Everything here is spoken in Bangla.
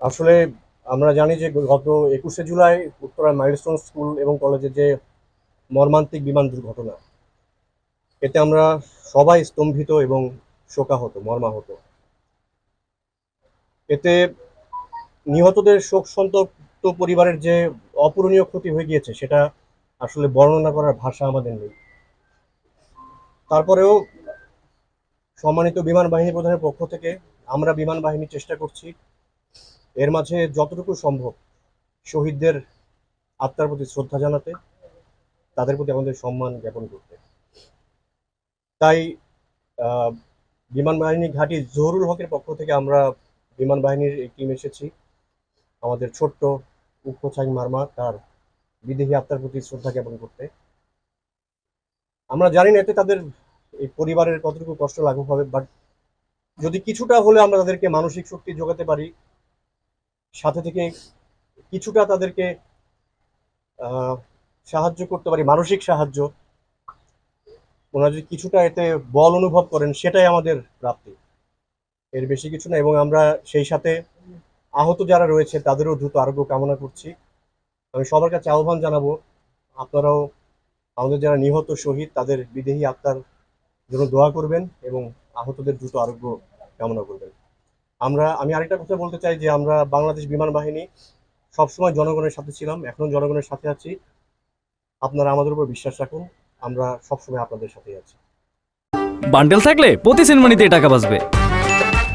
আসলে আমরা জানি যে গত একুশে জুলাই উত্তরা মাইলস্টোন স্কুল এবং কলেজে যে মর্মান্তিক বিমান দুর্ঘটনা, এতে আমরা সবাই স্তম্ভিত এবং শোকাহত, মর্মাহত। এতে নিহতদের শোক সন্তপ্ত পরিবারের যে অপূরণীয় ক্ষতি হয়ে গিয়েছে, সেটা আসলে বর্ণনা করার ভাষা আমাদের নেই। তারপরেও সম্মানিত বিমান বাহিনী প্রধানের পক্ষ থেকে আমরা বিমান বাহিনী চেষ্টা করছি, এর মাঝে যতটুকু সম্ভব শহীদদের আত্মার প্রতি শ্রদ্ধা জানাতে, তাদের প্রতি আমাদের সম্মান জ্ঞাপন করতে। তাই বিমান বাহিনী ঘাঁটি জহুরুল হকের পক্ষ থেকে আমরা বিমান বাহিনীর এই টিম এসেছি। আমাদের ছোট্ট উক্ষ ছাই মারমা, তার বিদেহী আত্মার প্রতি শ্রদ্ধা জ্ঞাপন করতে। আমরা জানি না এতে তাদের এই পরিবারের কতটুকু কষ্ট লাঘব হবে বাট যদি কিছুটা হলে আমরা তাদেরকে মানসিক শক্তি যোগাতে পারি, সাথে থেকে কিছুটা তাদেরকে সাহায্য করতে পারি, মানসিক সাহায্য, ওনারা যদি কিছুটা এতে বল অনুভব করেন, সেটাই আমাদের প্রাপ্তি। এর বেশি কিছু না, এবং আমরা সেই সাথে আহত যারা রয়েছে, তাদেরও দ্রুত আরোগ্য কামনা করছি। আমি সবার কাছে আহ্বান জানাব, আপনারাও, আমাদের যারা নিহত শহীদ, তাদের বিদেহী আত্মার জন্য দোয়া করবেন এবং আহতদের দ্রুত আরোগ্য কামনা করবেন। আমরা, আমি আরেকটা কথা বলতে চাই যে, আমরা বাংলাদেশ বিমান বাহিনী সবসময় জনগণের সাথে ছিলাম, এখনও জনগণের সাথে আছি। আপনারা আমাদের উপর বিশ্বাস রাখুন, আমরা সবসময় আপনাদের সাথেই আছি। বান্ডেল থাকলে প্রতি সেনমানিতে টাকা বাঁচবে।